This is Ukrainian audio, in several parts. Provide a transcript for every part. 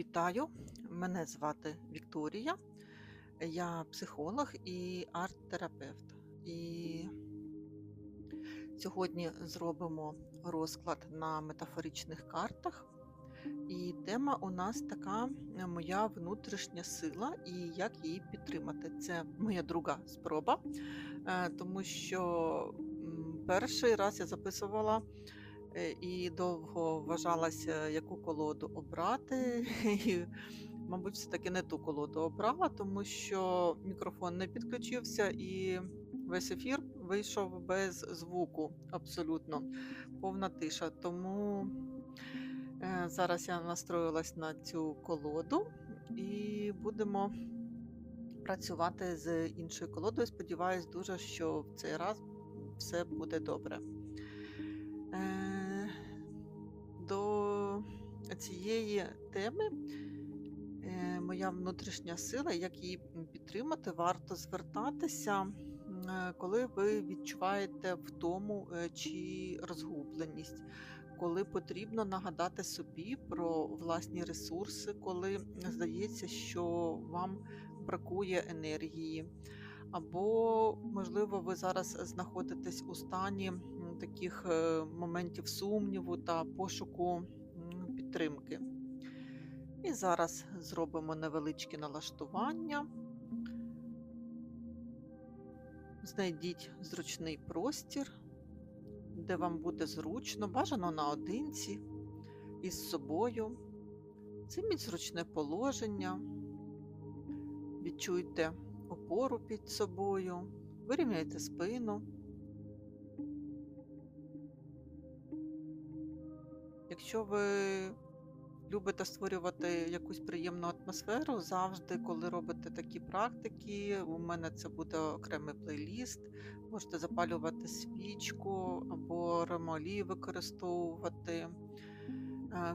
Вітаю! Мене звати Вікторія. Я психолог і арт-терапевт. І сьогодні зробимо розклад на метафоричних картах. І тема у нас така моя внутрішня сила і як її підтримати. Це моя друга спроба, е, тому що перший раз я записувала і довго вважалася, яку колоду обрати. І, мабуть, все-таки не ту колоду обрала, тому що мікрофон не підключився і весь ефір вийшов без звуку абсолютно, повна тиша. Тому е, зараз я настроїлась на цю колоду і будемо працювати з іншою колодою. Сподіваюсь дуже, що в цей раз все буде добре. Цієї теми е, моя внутрішня сила, як її підтримати, варто звертатися, е, коли ви відчуваєте втому е, чи розгубленість, коли потрібно нагадати собі про власні ресурси, коли здається, що вам бракує енергії. Або, можливо, ви зараз знаходитесь у стані таких моментів сумніву та пошуку підтримки. І зараз зробимо невеличкі налаштування. Знайдіть зручний простір, де вам буде зручно, бажано наодинці із собою. Займіть зручне положення, відчуйте опору під собою, вирівняйте спину. Якщо ви любите створювати якусь приємну атмосферу, завжди, коли робите такі практики, у мене це буде окремий плейліст. Можете запалювати свічку або ремолі використовувати, е,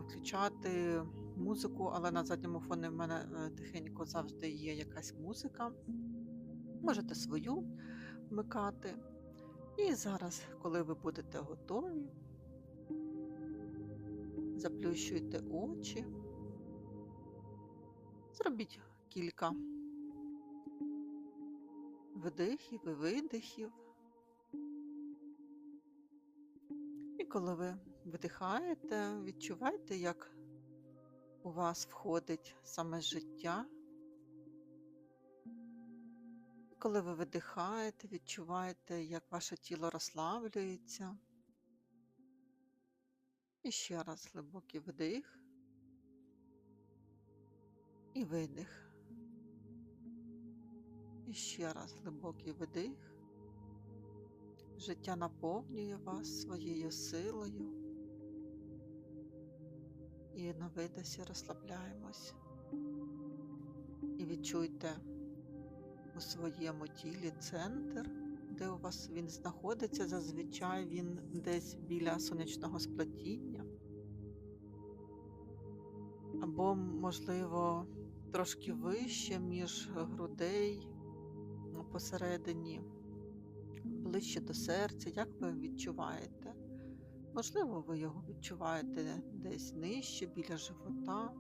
включати музику, але на задньому фоні в мене е, тихенько завжди є якась музика. Можете свою вмикати. І зараз, коли ви будете готові, заплющуйте очі, зробіть кілька вдихів і видихів. І коли ви вдихаєте, відчувайте, як у вас входить саме життя. Коли ви видихаєте, відчуваєте, як ваше тіло розслаблюється. І ще раз глибокий вдих і видих. І ще раз глибокий вдих. Життя наповнює вас своєю силою. І на видосі розслабляємось. І відчуйте у своєму тілі центр, де у вас він знаходиться, зазвичай він десь біля сонячного сплетіння. Або, можливо, трошки вище між грудей ну, посередині, ближче до серця, як ви відчуваєте? Можливо, ви його відчуваєте десь нижче, біля живота.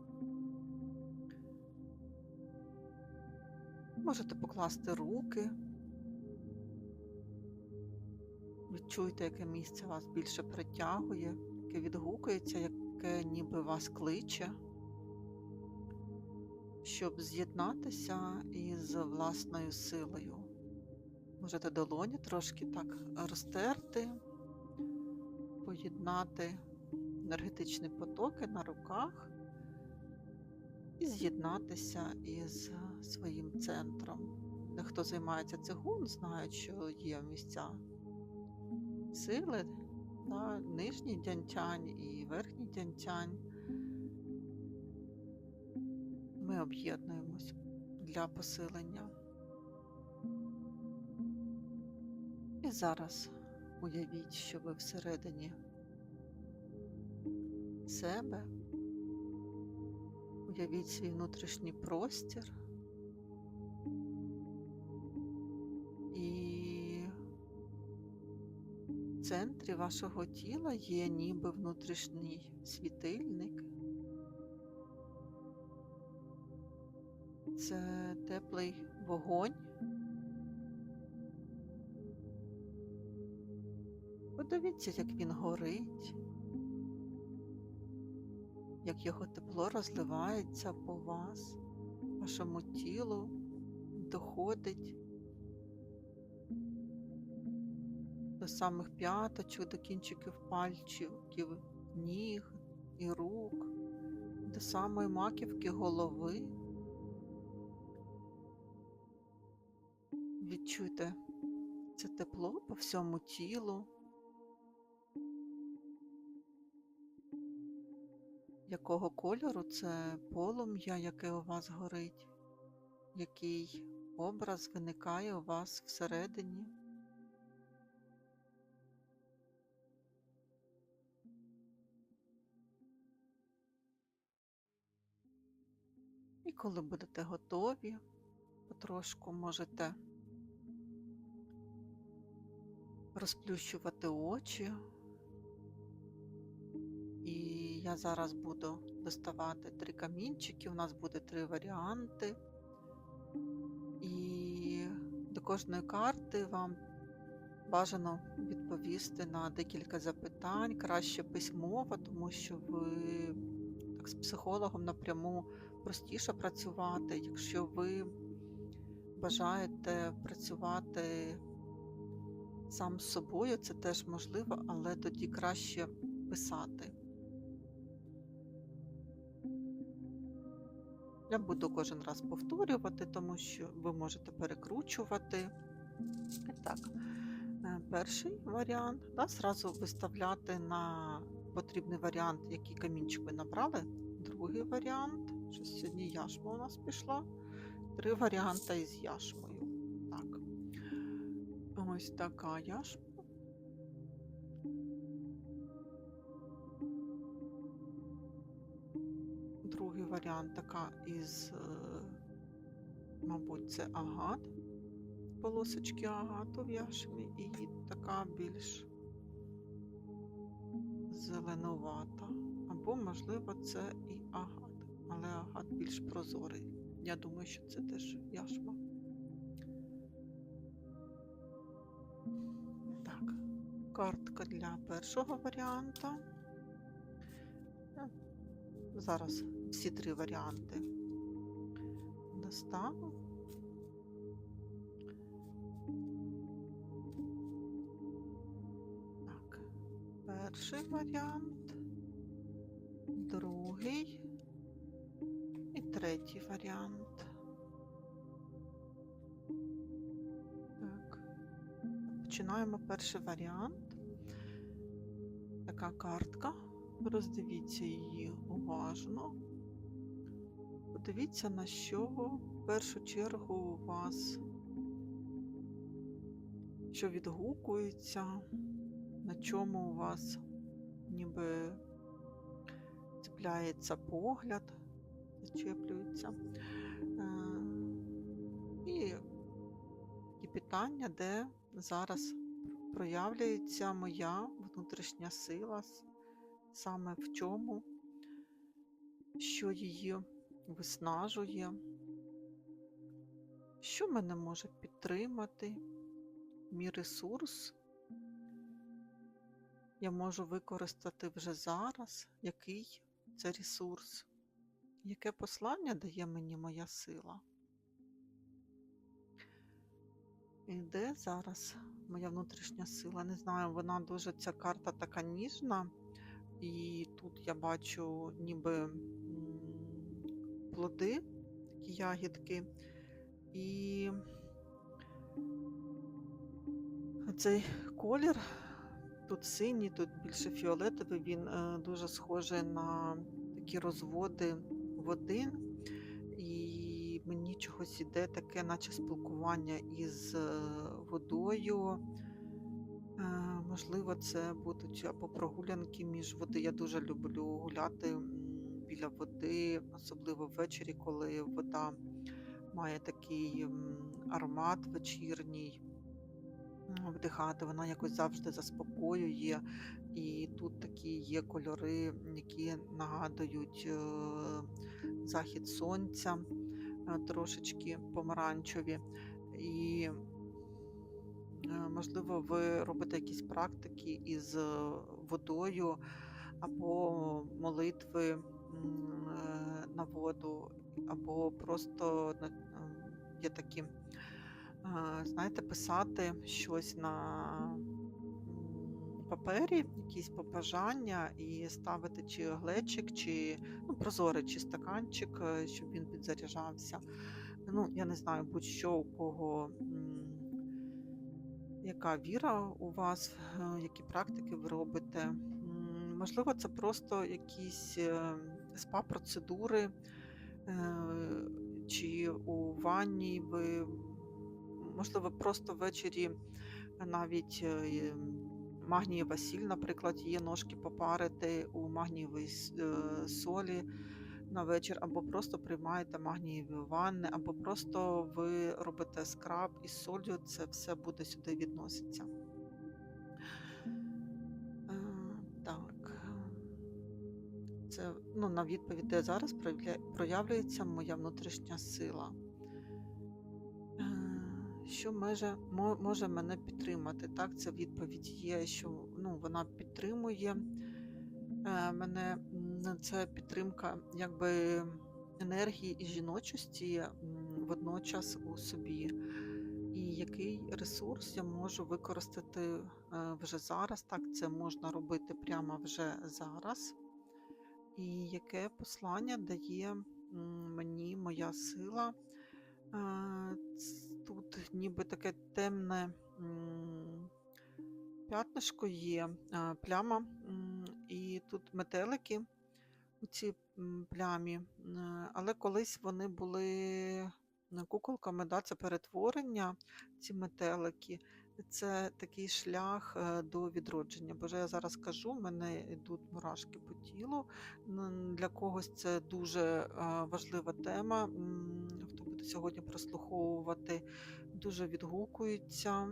Можете покласти руки. Відчуйте, яке місце вас більше притягує, яке відгукується, яке ніби вас кличе, щоб з'єднатися із власною силою. Можете долоні трошки так розтерти, поєднати енергетичні потоки на руках і з'єднатися із своїм центром. Хто займається цигун, знають, що є місця сили, да, нижній дянтянь і верхній дянтянь. Ми об'єднуємось для посилення. І зараз уявіть, що ви всередині себе, уявіть свій внутрішній простір. І в центрі вашого тіла є ніби внутрішній світильник, теплий вогонь. Подивіться, як він горить, як його тепло розливається по вас, вашому тілу, доходить до самих п'яточок, до кінчиків пальчиків, ніг і рук, до самої маківки голови. Відчуйте це тепло по всьому тілу. Якого кольору це полум'я, яке у вас горить, який образ виникає у вас всередині? І коли будете готові, потрошку можете розплющувати очі. І я зараз буду доставати три камінчики. У нас буде три варіанти. І до кожної карти вам бажано відповісти на декілька запитань, краще письмово, тому що ви так з психологом напряму простіше працювати. Якщо ви бажаєте працювати сам з собою, це теж можливо, але тоді краще писати. Я буду кожен раз повторювати, тому що ви можете перекручувати. І так, е, перший варіант, да, зразу виставляти на потрібний варіант, який камінчик ви набрали. Другий варіант, що сьогодні яшма у нас пішла. Три варіанти із яшмою. Ось така яшма. Другий варіант така із, е, мабуть, це агат, полосочки агату в яшмі, і така більш зеленувата. Або, можливо, це і агат, але агат більш прозорий. Я думаю, що це теж яшма. Картка для першого варіанта. Е, Зараз всі три варіанти достану. Так, перший варіант, другий і третій варіант. Починаємо перший варіант. Така картка. Роздивіться її уважно. Подивіться, на що в першу чергу у вас, що відгукується, на чому у вас ніби цепляється погляд, зачеплюється. Е, І такі питання, де зараз проявляється моя внутрішня сила саме в чому, що її виснажує, що мене може підтримати, мій ресурс я можу використати вже зараз, який це ресурс, яке послання дає мені моя сила. І де зараз моя внутрішня сила? Не знаю, вона дуже ця карта така ніжна. І тут я бачу ніби плоди, такі ягідки. І цей колір, тут синій, тут більше фіолетовий, він е, дуже схожий на такі розводи води. Чогось іде таке, наче спілкування із е, водою. Можливо, це будуть або прогулянки між води. Я дуже люблю гуляти біля води, особливо ввечері, коли вода має такий аромат вечірній. Вдихати, вона якось завжди заспокоює. І тут такі є кольори, які нагадують е, захід сонця. Трошечки помаранчеві. І, можливо, ви робите якісь практики із е, водою або молитви е, на воду, або просто є такі, знаєте, писати щось на папері, якісь побажання, і ставити чи глечик, чи ну, прозорий чи стаканчик, е, щоб він підзаряджався. Ну, я не знаю, будь-що у кого. яка віра у вас, е, які практики ви робите? Можливо, це просто якісь е, спа-процедури, чи у ванні ви, можливо, просто ввечері навіть магнієва сіль, наприклад, є ножки попарити у магнієвій е, солі на вечір, або просто приймаєте магнієві ванни, або просто ви робите скраб із солью, це все буде сюди відноситься. Е, Так, це ну, на відповідь, де зараз проявля- проявлюється моя внутрішня сила. Е, Що може, може мене підтримати? Так, це відповідь є, що ну, вона підтримує е, мене. Це підтримка якби енергії і жіночості водночас у собі. І який ресурс я можу використати е, вже зараз? Так, це можна робити прямо вже зараз. І яке послання дає мені моя сила? Ніби таке темне п'ятнишко є, пляма, і тут метелики у цій плямі. Але колись вони були е, куколками, да, це перетворення, ці метелики. Це такий шлях е, до відродження. Бо я зараз кажу, в мене йдуть мурашки по тілу. Для когось це дуже е, важлива тема. Хто буде сьогодні прослуховувати, дуже відгукується.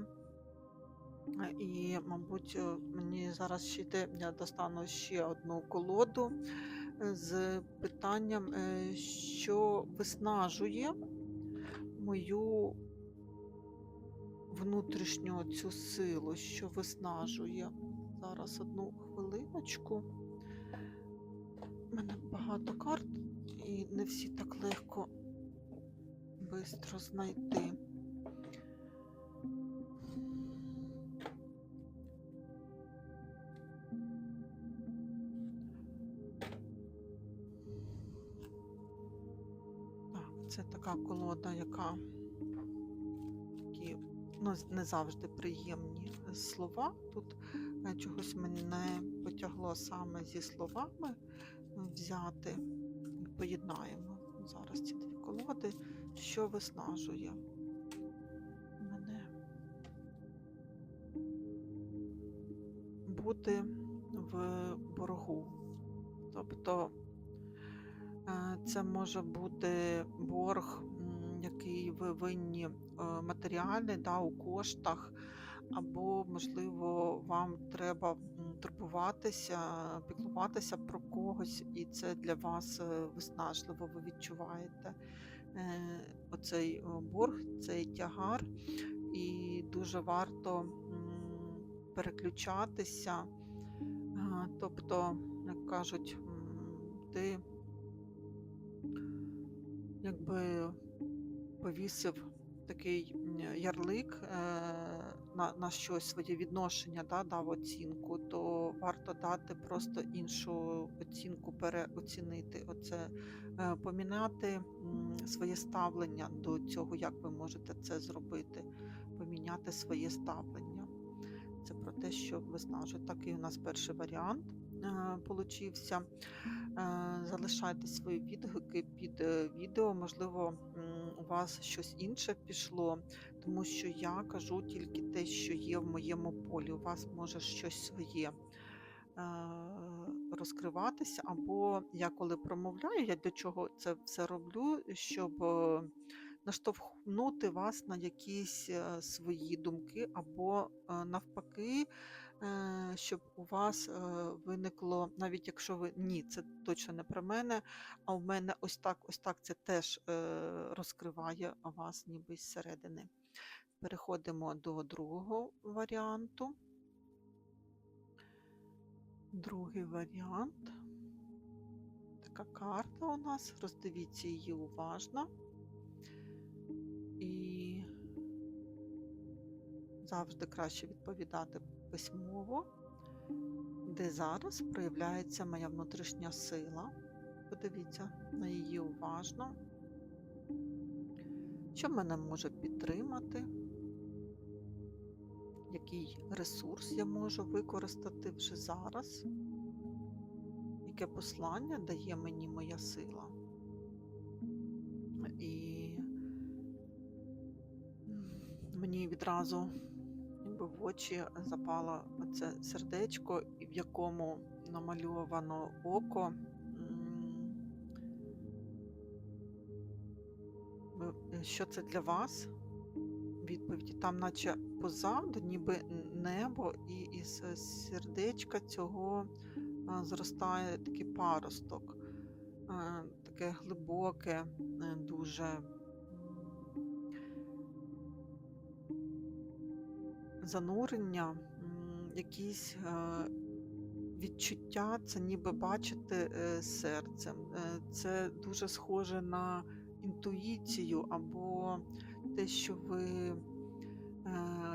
Е, І, мабуть, е, мені зараз ще йде, я достану ще одну колоду е, з питанням, е, що виснажує мою внутрішню цю силу, що виснажує. Зараз одну хвилиночку. У мене багато карт, і не всі так легко швидко знайти. Такі ну, не завжди приємні слова. Тут е, чогось мене потягло саме зі словами взяти. Поєднаємо зараз ці дві колоди, що виснажує мене бути в боргу. Тобто Е, Це може бути борг, який ви винні е, матеріальний да, у коштах, або, можливо, вам треба турбуватися, піклуватися про когось, і це для вас е, виснажливо, ви відчуваєте е, оцей борг, цей тягар, і дуже варто переключатися. Тобто, як кажуть, ти якби повісив такий ярлик е, на, на щось своє відношення, да, дав оцінку, то варто дати просто іншу оцінку, переоцінити оце, е, поміняти своє ставлення до цього, як ви можете це зробити, поміняти своє ставлення. Це про те, що виснажує. Такий у нас перший варіант е, получився. Залишайте свої відгуки під відео. Можливо, у вас щось інше пішло, тому що я кажу тільки те, що є в моєму полі. У вас може щось своє е, розкриватися. Або я коли промовляю, я для чого це все роблю, щоб е, наштовхнути вас на якісь е, свої думки, або навпаки щоб у вас е, виникло, навіть якщо ви ні, це точно не про мене, а у мене ось так, ось так це теж е, розкриває вас ніби зсередини. Переходимо до другого варіанту. Другий варіант. Така карта у нас. Роздивіться її уважно. І завжди краще відповідати письмово, де зараз проявляється моя внутрішня сила. Подивіться на її уважно. Що мене може підтримати? Який ресурс я можу використати вже зараз? Яке послання дає мені моя сила? І мені відразу ніби в очі запало оце сердечко, в якому намальовано око. Що це для вас? Відповіді там, наче позаду, ніби небо, і із сердечка цього зростає такий паросток, е, таке глибоке, е, дуже занурення, якісь е, відчуття, це ніби бачити е, серцем. Е, Це дуже схоже на інтуїцію або те, що ви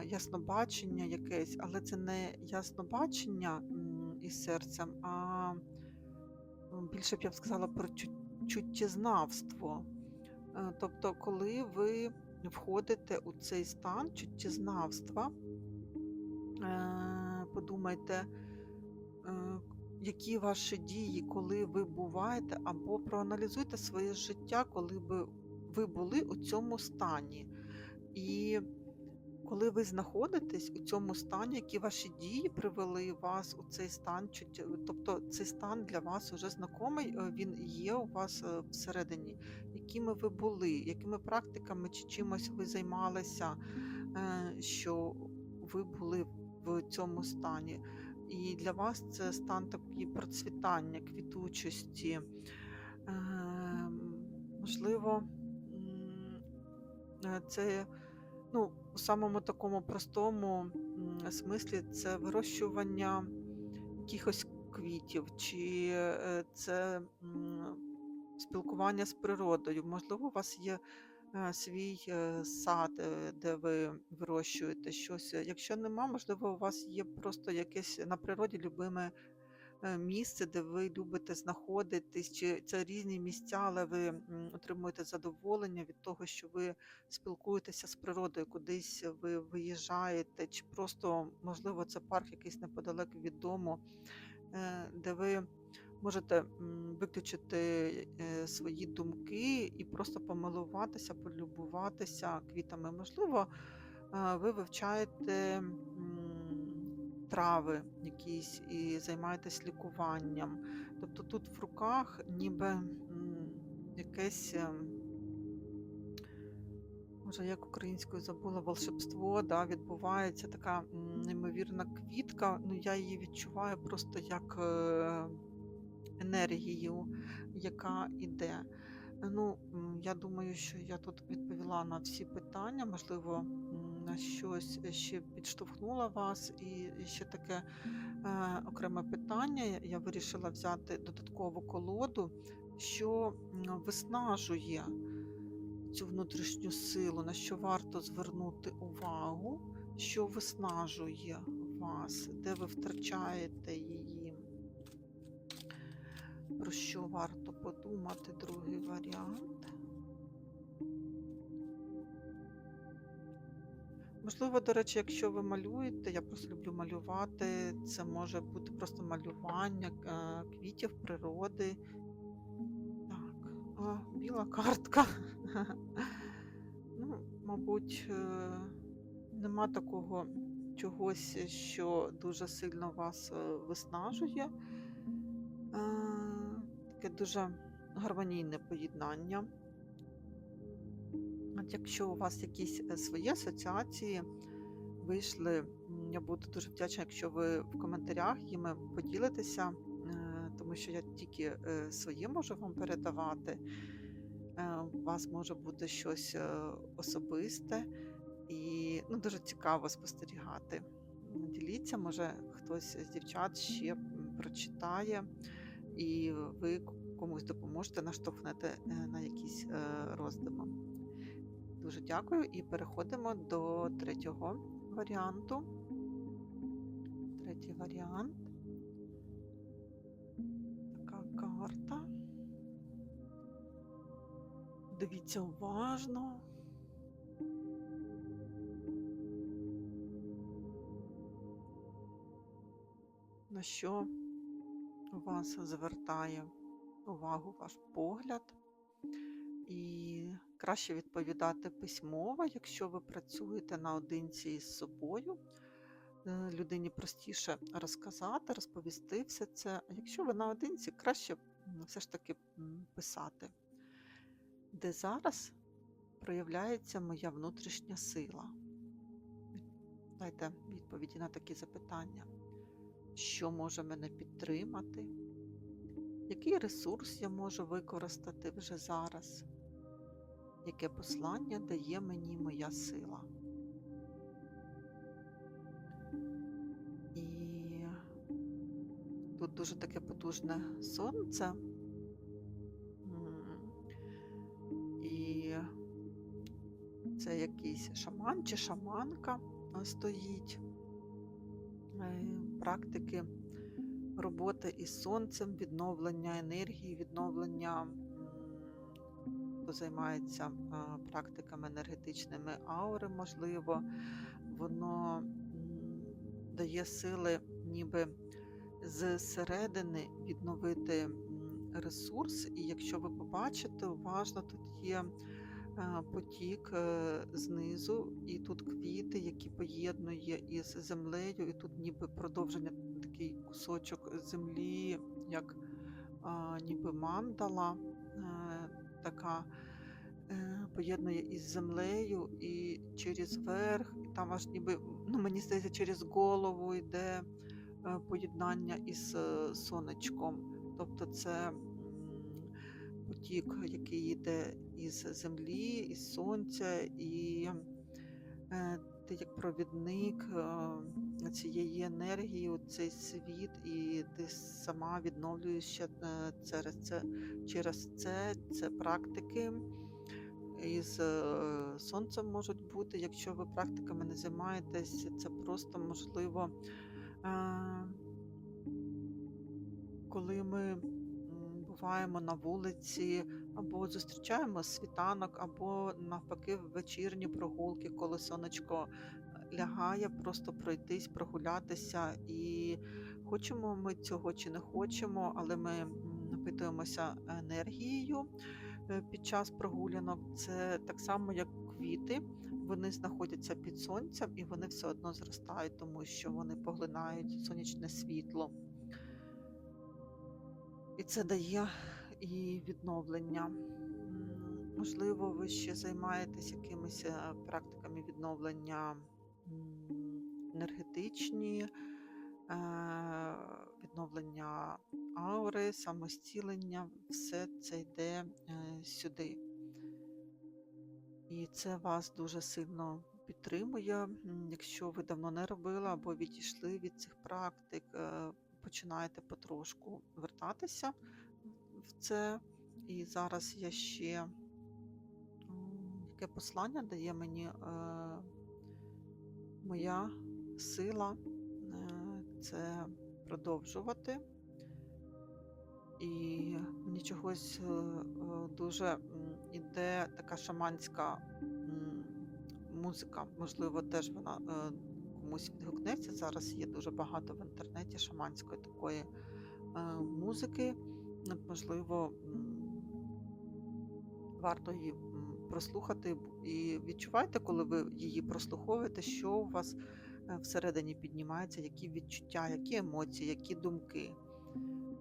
яснобачення якесь, але це не яснобачення із серцем, а більше б я б сказала про чуттєзнавство. Тобто, коли ви входите у цей стан чуттєзнавства, подумайте, е, які ваші дії, коли ви буваєте, або проаналізуйте своє життя, коли би ви були у цьому стані. І коли ви знаходитесь у цьому стані, які ваші дії привели вас у цей стан, тобто цей стан для вас вже знайомий, е, він є у вас е, всередині, якими ви були, якими практиками чи чимось ви займалися, е, що ви були в цьому стані. І для вас це стан такий процвітання, квітучості. Ем, Можливо, е, це ну, у самому такому простому смислі це вирощування якихось квітів, чи е, це спілкування з природою. Можливо, у вас є свій е, сад, е, де ви вирощуєте щось. Якщо нема, можливо, у вас є просто якесь на природі любиме е, місце, де ви любите знаходитись, чи це різні місця, але ви отримуєте задоволення від того, що ви спілкуєтеся з природою, кудись ви виїжджаєте, чи просто, можливо, це парк якийсь неподалек від дому, е, де ви можете виключити е, свої думки і просто помилуватися, полюбуватися квітами. Можливо, е, ви вивчаєте трави якісь і займаєтесь лікуванням. Тобто тут в руках ніби якесь. ем, Може, як українською забула волшебство, да, відбувається така неймовірна квітка. Ну, я її відчуваю просто як е, енергію, яка іде. Ну, я думаю, що я тут відповіла на всі питання. Можливо, на щось ще підштовхнула вас. І ще таке е, окреме питання. Я вирішила взяти додаткову колоду, що виснажує цю внутрішню силу, на що варто звернути увагу, що виснажує вас, де ви втрачаєте її, про що варто подумати, другий варіант. Можливо, до речі, якщо ви малюєте, я просто люблю малювати, це може бути просто малювання е, квітів, природи. Так, а, біла картка. Ну, мабуть, е, нема такого чогось, що дуже сильно вас е, виснажує. Таке дуже гармонійне поєднання. От якщо у вас якісь е, свої асоціації вийшли я буду дуже вдячна, якщо ви в коментарях їми поділитеся, е, тому що я тільки е, свої можу вам передавати. У вас може бути щось особисте і ну, дуже цікаво спостерігати. Діліться, може хтось з дівчат ще прочитає, і ви комусь допоможете, наштовхнете на якісь е, роздуми. Дуже дякую і переходимо до третього варіанту. Третій варіант. Така карта. Дивіться уважно. На що вас звертає увагу ваш погляд? І краще відповідати письмово, якщо ви працюєте наодинці із собою. Е, Людині простіше розказати, розповісти все це. А якщо ви наодинці, краще все ж таки писати. Де зараз проявляється моя внутрішня сила? Дайте відповіді на такі запитання. Що може мене підтримати? Який ресурс я можу використати вже зараз? Яке послання дає мені моя сила? І тут дуже таке потужне сонце. І це якийсь шаман чи шаманка стоїть. Практики роботи із сонцем, відновлення енергії, відновлення, хто займається практиками енергетичними аури, можливо, воно дає сили ніби зсередини відновити ресурс. І якщо ви побачите, уважно тут є потік е, знизу, і тут квіти, які поєднує із землею, і тут ніби продовження такий кусочок землі, як ніби мандала, е, така е, поєднує із землею і через верх, і там аж ніби, ну мені здається, через голову йде поєднання із сонечком. Тобто це потік, який йде із землі, із сонця, і е, ти як провідник е, цієї енергії, у цей світ, і ти сама відновлюєшся е, через це, через це, це практики. Із сонцем можуть бути, якщо ви практиками не займаєтесь, це просто можливо, коли ми буваємо на вулиці, або зустрічаємо світанок, або навпаки вечірні прогулки, коли сонечко е, лягає, просто пройтись, прогулятися. І хочемо ми цього чи не хочемо, але ми напитуємося енергією е, під час прогулянок. Це так само, як квіти. Вони знаходяться під сонцем і вони все одно зростають, тому що вони поглинають сонячне світло. І це дає і відновлення. Можливо, ви ще займаєтесь якимись е, практиками відновлення енергетичні, е, відновлення аури, самостілення, все це йде е, сюди. І це вас дуже сильно підтримує. Якщо ви давно не робили або відійшли від цих практик, починаєте потрошку вертатися в це. І зараз я ще яке послання дає мені е, моя сила е, це продовжувати. І мені чогось е, е, дуже м, іде така шаманська музика. Можливо, теж вона е, комусь відгукнеться. Зараз є дуже багато в інтернеті шаманської такої музики. Можливо, варто її прослухати і відчуваєте, коли ви її прослуховуєте, що у вас е, всередині піднімається, які відчуття, які емоції, які думки,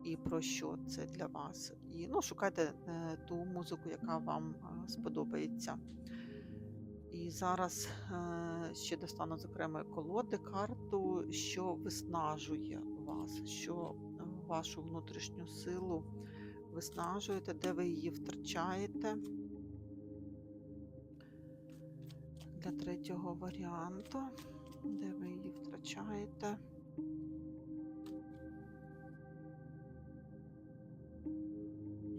і про що це для вас. І ну, шукайте е, ту музику, яка вам е, сподобається. І зараз ще достану з окремої колоди карту, що виснажує вас, що вашу внутрішню силу виснажуєте, де ви її втрачаєте. Для третього варіанту, де ви її втрачаєте.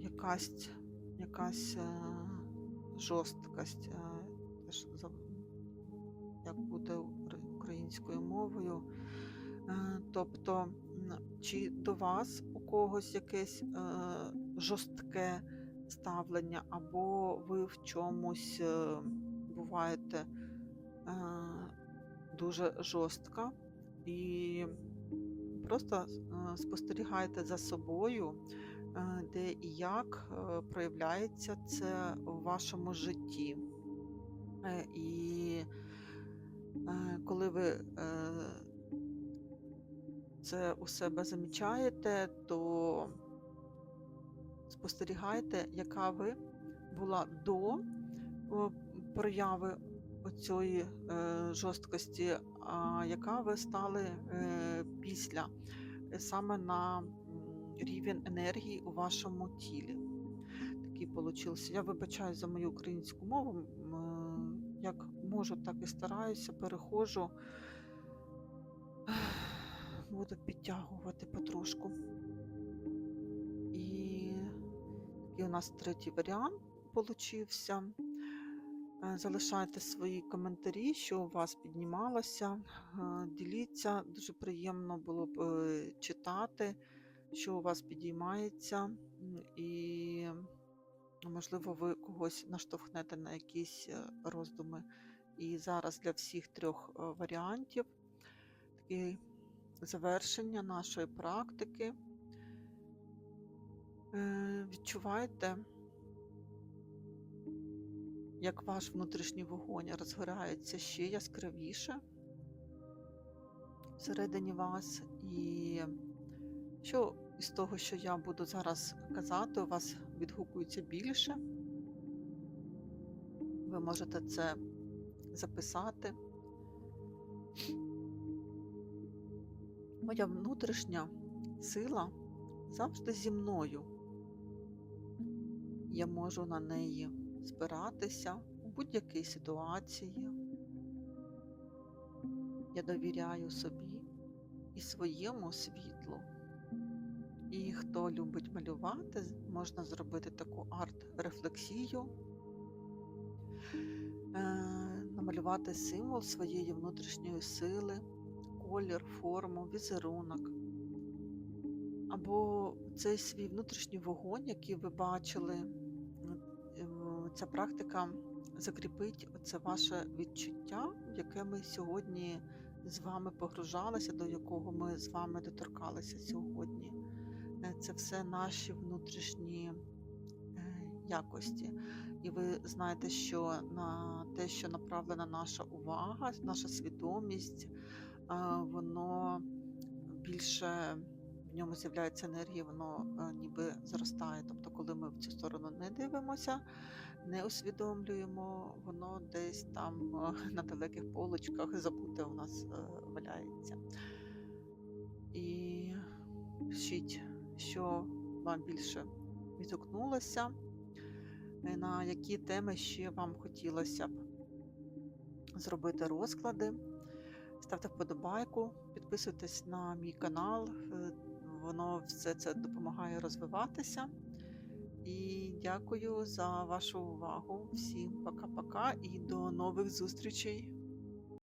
Якась, якась е, жорсткость, е, як буде українською мовою. Е, Тобто, чи до вас у когось якесь е, жорстке ставлення, або ви в чомусь е, буваєте е, дуже жорстка і просто е, спостерігайте за собою, е, де і як е, проявляється це у вашому житті. Е, І е, коли ви е, це у себе замічаєте, то спостерігайте, яка ви була до прояви оцієї е, жорсткості, а яка ви стали е, після, е, саме на рівень енергії у вашому тілі. Такий получився. Я вибачаю за мою українську мову. Як можу, так і стараюся, переходжу. Буду підтягувати потрошку. І такий у нас третій варіант получився. Е, Залишайте свої коментарі, що у вас піднімалося. Е, Діліться, дуже приємно було б е, читати, що у вас підіймається, і можливо ви когось наштовхнете на якісь роздуми. І зараз для всіх трьох варіантів таке завершення нашої практики. Е, Відчувайте, як ваш внутрішній вогонь розгорається ще яскравіше всередині вас, і що із того, що я буду зараз казати, у вас відгукується більше. Ви можете це записати. Моя внутрішня сила завжди зі мною. Я можу на неї спиратися у будь-якій ситуації. Я довіряю собі і своєму світлу. І хто любить малювати, можна зробити таку арт-рефлексію, е, намалювати символ своєї внутрішньої сили, колір, форму, візерунок. Або цей свій внутрішній вогонь, який ви бачили, е, ця практика закріпить це ваше відчуття, в яке ми сьогодні з вами погружалися, до якого ми з вами доторкалися сьогодні. Е, Це все наші внутрішні е, якості. І ви знаєте, що на те, що направлена наша увага, наша свідомість, воно більше в ньому з'являється енергія, воно е, ніби зростає. Тобто, коли ми в цю сторону не дивимося, не усвідомлюємо, воно десь там е, на далеких полочках забуте у нас е, валяється. І пишіть, що вам більше відгукнулося, на які теми ще вам хотілося б зробити розклади. Ставте вподобайку, підписуйтесь на мій канал, е, воно все це допомагає розвиватися. І дякую за вашу увагу. Всім пока-пока і до нових зустрічей!